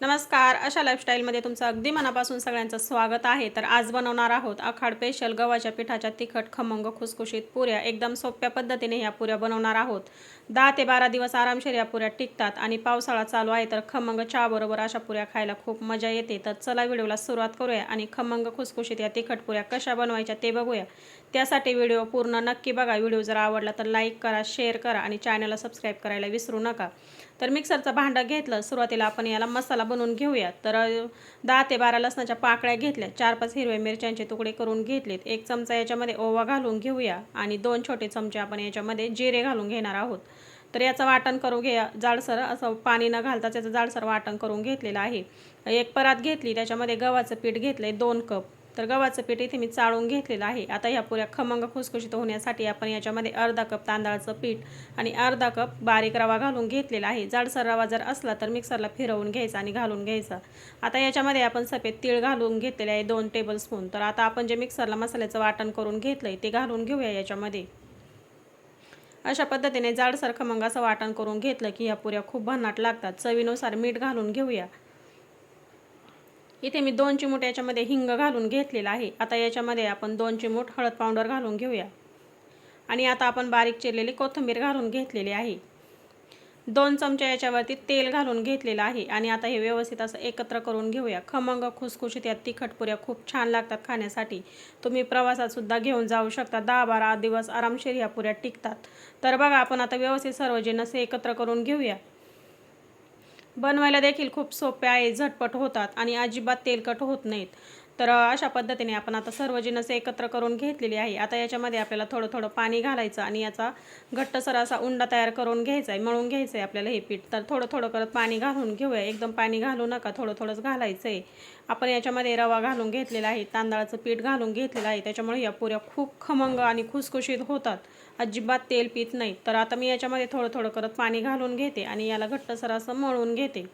नमस्कार अशा लाईफस्टाईलमध्ये तुमचं अगदी मनापासून सगळ्यांचं स्वागत आहे. तर आज बनवणार आहोत आखाड पेशल गव्हाच्या पिठाच्या तिखट खमंग खुसखुशीत पुऱ्या. एकदम सोप्या पद्धतीने ह्या पुऱ्या बनवणार आहोत. दहा ते बारा दिवस आरामशीर या पुऱ्या टिकतात आणि पावसाळा चालू आहे तर खमंग चहाबरोबर अशा पुऱ्या खायला खूप मजा येते. तर चला व्हिडिओला सुरुवात करूया आणि खमंग खुसखुशीत या तिखट पुऱ्या कशा बनवायच्या ते बघूया. त्यासाठी व्हिडिओ पूर्ण नक्की बघा. व्हिडिओ जर आवडला तर लाईक करा शेअर करा आणि चॅनलला सबस्क्राईब करायला विसरू नका. तर मिक्सरचं भांडं घेतलं सुरुवातीला आपण याला मसाला बनवून घेऊया. तर दहा ते बारा लसणाच्या पाकळ्या घेतल्या चार पाच हिरव्या मिरच्यांचे तुकडे करून घेतलेत. एक चमचा याच्यामध्ये ओवा घालून घेऊया आणि दोन छोटे चमचे आपण याच्यामध्ये जिरे घालून घेणार आहोत. तर याचं वाटण करून घे जाडसर असं पाणी न घालता त्याचं जाडसर वाटण करून घेतलेलं आहे. एक परात घेतली त्याच्यामध्ये गव्हाचं पीठ घेतलं आहे दोन कप. तर गव्हाचं पीठ इथे मी चाळून घेतलेलं आहे. आता ह्या पुऱ्या खमंग खुसखुशीत होण्यासाठी आपण याच्यामध्ये अर्धा कप तांदळाचं पीठ आणि अर्धा कप बारीक रवा घालून घेतलेला आहे. जाडसर रवा जर असला तर मिक्सरला फिरवून घ्यायचा आणि घालून घ्यायचा. आता याच्यामध्ये आपण सफेद तीळ घालून घेतलेले आहे दोन टेबलस्पून तर आता आपण जे मिक्सरला मसाल्याचं वाटण करून घेतलं आहे ते घालून घेऊया याच्यामध्ये. अशा पद्धतीने जाडसारखं मग असं वाटण करून घेतलं की ह्या पुऱ्या खूप भन्नाट लागतात. चवीनुसार मीठ घालून घेऊया. इथे मी दोन चिमूट याच्यामध्ये हिंग घालून घेतलेला आहे. आता याच्यामध्ये आपण दोन चिमूट हळद पावडर घालून घेऊया. आणि आता आपण बारीक चिरलेली कोथिंबीर घालून घेतलेली आहे. दोन चमचे याच्यावरती तेल घालून घेतलेलं आहे. आणि आता हे व्यवस्थित असं एकत्र करून घेऊया. खमंग खुसखुशीत या तिखट पुऱ्या खूप छान लागतात खाण्यासाठी. तुम्ही प्रवासातसुद्धा घेऊन जाऊ शकता. दहा बारा दिवस आरामशीर या पुऱ्या टिकतात. तर बघा आपण आता व्यवस्थित सर्व जिन्नस एकत्र करून घेऊया. बनवायला देखील खूप सोपे आहे झटपट होतात आणि अजिबात तेलकट होत नाहीत. तर अशा पद्धतीने आपण आता सर्व जिन्नस एकत्र करून घेतलेली आहे. आता याच्यामध्ये आपल्याला थोडं थोडं पाणी घालायचं आणि याचा घट्टसर असा उंडा तयार करून घ्यायचा आहे मळून घ्यायचं आहे आपल्याला हे पीठ. तर थोडं थोडं करत पाणी घालून घेऊया. एकदम पाणी घालू नका थोडं थोडंच घालायचं आहे आपण याच्यामध्ये रवा घालून घेतलेला आहे तांदळाचं पीठ घालून घेतलेलं आहे. त्याच्यामुळे या पुऱ्या खूप खमंग आणि खुसखुशीत होतात. अजिबात तेल पीत नाही तर आता मी याच्यामध्ये थोडं थोडं करत पाणी घालून घेते आणि याला घट्टसर असं मळून घेते.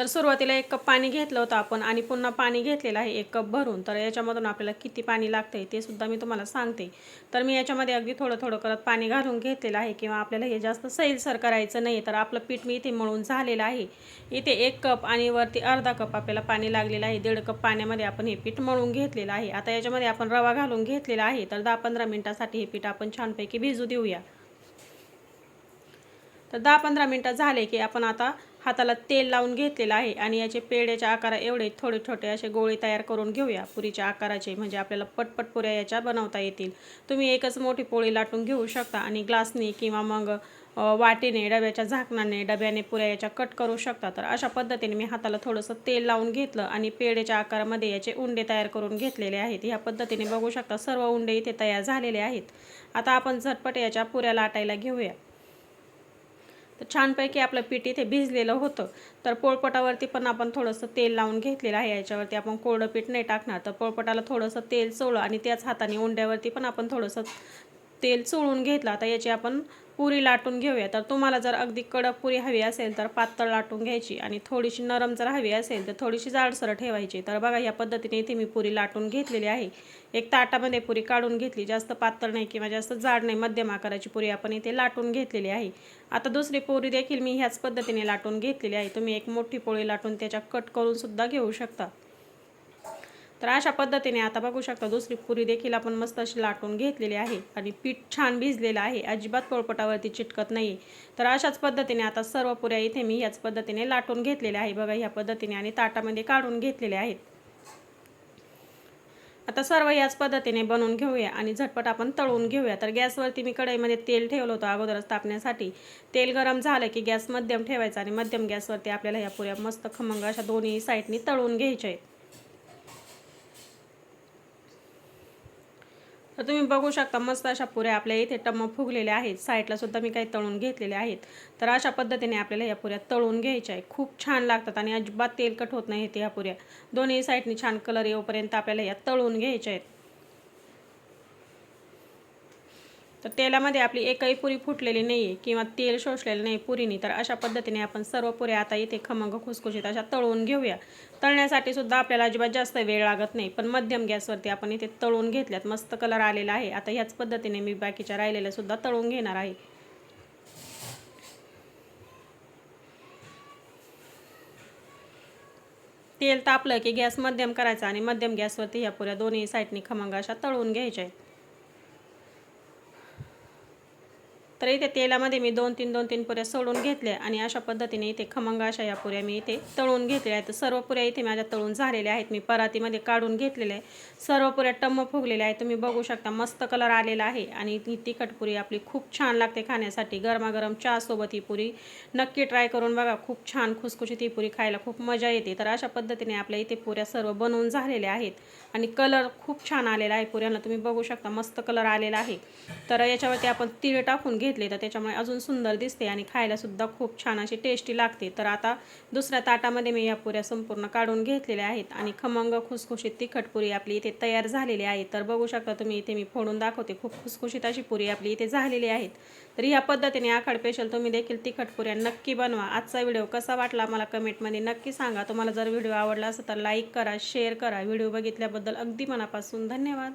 तर सुरुवातीला एक कप पाणी घेतलं होतं आपण आणि पुन्हा पाणी घेतलेलं आहे एक कप भरून. तर याच्यामधून आपल्याला किती पाणी लागतं आहे ते सुद्धा मी तुम्हाला सांगते. तर मी याच्यामध्ये अगदी थोडं थोडं करत पाणी घालून घेतलेलं आहे किंवा आपल्याला हे जास्त सैलसर करायचं नाही तर आपलं पीठ मी इथे मळून झालेलं आहे. इथे एक कप आणि वरती अर्धा कप आपल्याला पाणी लागलेलं आहे. दीड कप पाण्यामध्ये आपण हे पीठ मळून घेतलेलं आहे. आता याच्यामध्ये आपण रवा घालून घेतलेला आहे तर दहा पंधरा मिनटासाठी हे पीठ आपण छानपैकी भिजू देऊया. तर दहा पंधरा मिनटं झाले की आपण आता हाताला तेल लावून घेतलेलं आहे आणि याचे पेड्याच्या आकारा एवढे थोडे छोटे असे गोळे तयार करून घेऊया. पुरीच्या आकाराचे म्हणजे आपल्याला पटपट पुऱ्या याच्या बनवता येतील. तुम्ही एकच मोठी पोळी लाटून घेऊ शकता आणि ग्लासने किंवा मग वाटेने वाटीने डब्याच्या झाकणाने डब्याने पुऱ्या याच्या कट करू शकता. तर अशा पद्धतीने मी हाताला थोडंसं तेल लावून घेतलं आणि पेड्याच्या आकारामध्ये याचे उंडे तयार करून घेतलेले आहेत. ह्या पद्धतीने बघू शकता सर्व उंडे इथे तयार झालेले आहेत. आता आपण झटपट याच्या पुऱ्या लाटायला घेऊया. तर छानपैकी आपलं पीठ इथे भिजलेलं होतं. तर पोळपटावरती पण आपण थोडंसं तेल लावून घेतलेलं आहे. याच्यावरती आपण कोरडं पीठ नाही टाकणार. तर पोळपटाला थोडंसं तेल चोळलं आणि त्याच हाताने उंड्यावरती पण आपण थोडंसं तेल चोळून घेतलं. आता याची आपण पुरी लाटून घेऊया. तर तुम्हाला जर अगदी कडक पुरी हवी असेल तर पातळ लाटून घ्यायची आणि थोडीशी नरम जर हवी असेल तर थोडीशी जाडसर ठेवायची. तर बघा या पद्धतीने इथे मी पुरी लाटून घेतलेली आहे. एक ताटामध्ये पुरी काढून घेतली. जास्त पातळ नाही किंवा जास्त जाड नाही मध्यम आकाराची पुरी आपण इथे लाटून घेतलेली आहे. आता दुसरी पोळी देखील मी ह्याच पद्धतीने लाटून घेतलेली आहे. तुम्ही एक मोठी पोळी लाटून त्याच्या कट करून सुद्धा घेऊ शकता. तर अशा पद्धतीने आता बघू शकता दुसरी पुरी देखील आपण मस्त अशी लाटून घेतलेली आहे आणि पीठ छान भिजलेलं आहे. अजिबात पोळपटावरती चिटकत नाही तर अशाच पद्धतीने आता सर्व पुऱ्या इथे मी ह्याच पद्धतीने लाटून घेतलेल्या आहे बघा ह्या पद्धतीने आणि ताटामध्ये काढून घेतलेले आहेत. आता सर्व याच पद्धतीने बनवून घेऊया आणि झटपट आपण तळून घेऊया. तर गॅसवरती मी कढईमध्ये तेल ठेवलं होतं अगोदरच तापण्यासाठी. तेल गरम झालं की गॅस मध्यम ठेवायचा आणि मध्यम गॅसवरती आपल्याला ह्या पुऱ्या मस्त खमंग अशा दोन्ही साईडनी तळून घ्यायच्या आहेत. तर तुम्ही बघू शकता मस्त अशा पुऱ्या आपल्या इथे टम्म फुगलेल्या आहेत. साईडला सुद्धा मी काही तळून घेतलेले आहेत. तर अशा पद्धतीने आपल्याला या पुऱ्या तळून घ्यायच्या आहे खूप छान लागतात आणि अजिबात तेलकट होत नाही या पुऱ्या. दोन्ही साईडनी छान कलर येऊपर्यंत आपल्याला या तळून घ्यायच्या आहेत. तर तेलामध्ये आपली एकही पुरी फुटलेली नाही आहे किंवा तेल शोषलेलं नाही पुरीनी तर अशा पद्धतीने आपण सर्व पुऱ्या आता इथे खमंग खुसखुशीत अशा तळून घेऊया. तळण्यासाठी सुद्धा आपल्याला अजिबात जास्त वेळ लागत नाही पण मध्यम गॅसवरती आपण इथे तळून घेतल्यात. मस्त कलर आलेला आहे. आता ह्याच पद्धतीने मी बाकीच्या राहिलेल्या सुद्धा तळून घेणार आहे. तेल तापलं की गॅस मध्यम करायचा आणि मध्यम गॅसवरती ह्या पुऱ्या दोन्ही साईडनी खमंग अशा तळून घ्यायच्या आहेत. तर इथे तेलामध्ये मी दोन तीन दोन तीन पुऱ्या सोडून घेतल्या आणि अशा पद्धतीने इथे खमंग अशा या पुऱ्या मी इथे तळून घेतलेल्या आहेत. तर सर्व पुऱ्या इथे माझ्या तळून झालेल्या आहेत. मी परातीमध्ये काढून घेतलेल्या आहे सर्व पुऱ्या टम्म फुगलेल्या आहेत. तुम्ही बघू शकता मस्त कलर आलेला आहे आणि ही तिखट पुरी आपली खूप छान लागते खाण्यासाठी. गरमागरम चहासोबत ही पुरी नक्की ट्राय करून बघा. खूप छान खुसखुशीत ही पुरी खायला खूप मजा येते. तर अशा पद्धतीने आपल्या इथे पुऱ्या सर्व बनवून झालेल्या आहेत आणि कलर खूप छान आलेला आहे पुऱ्यांना. तुम्ही बघू शकता मस्त कलर आलेला आहे. तर याच्यावरती आपण तीळ टाकून घे घेतले तर त्याच्यामुळे अजून सुंदर दिसते आणि खायला सुद्धा खूप छान अशी टेस्टी लागते. तर आता दुसऱ्या ताटामध्ये मी या पुऱ्या संपूर्ण काढून घेतलेल्या आहेत आणि खमंग खुसखुशीत तिखट पुरी आपली इथे तयार झालेली आहे. तर बघू शकता तुम्ही इथे मी फोडून दाखवते. खूप खुसखुशीत अशी पुरी आपली इथे झालेली आहेत. तर ह्या पद्धतीने आखाड स्पेशल तुम्ही देखील तिखट पुऱ्या नक्की बनवा. आजचा व्हिडिओ कसा वाटला मला कमेंटमध्ये नक्की सांगा. तुम्हाला जर व्हिडिओ आवडला असेल तर लाईक करा शेअर करा. व्हिडिओ बघितल्याबद्दल अगदी मनापासून धन्यवाद.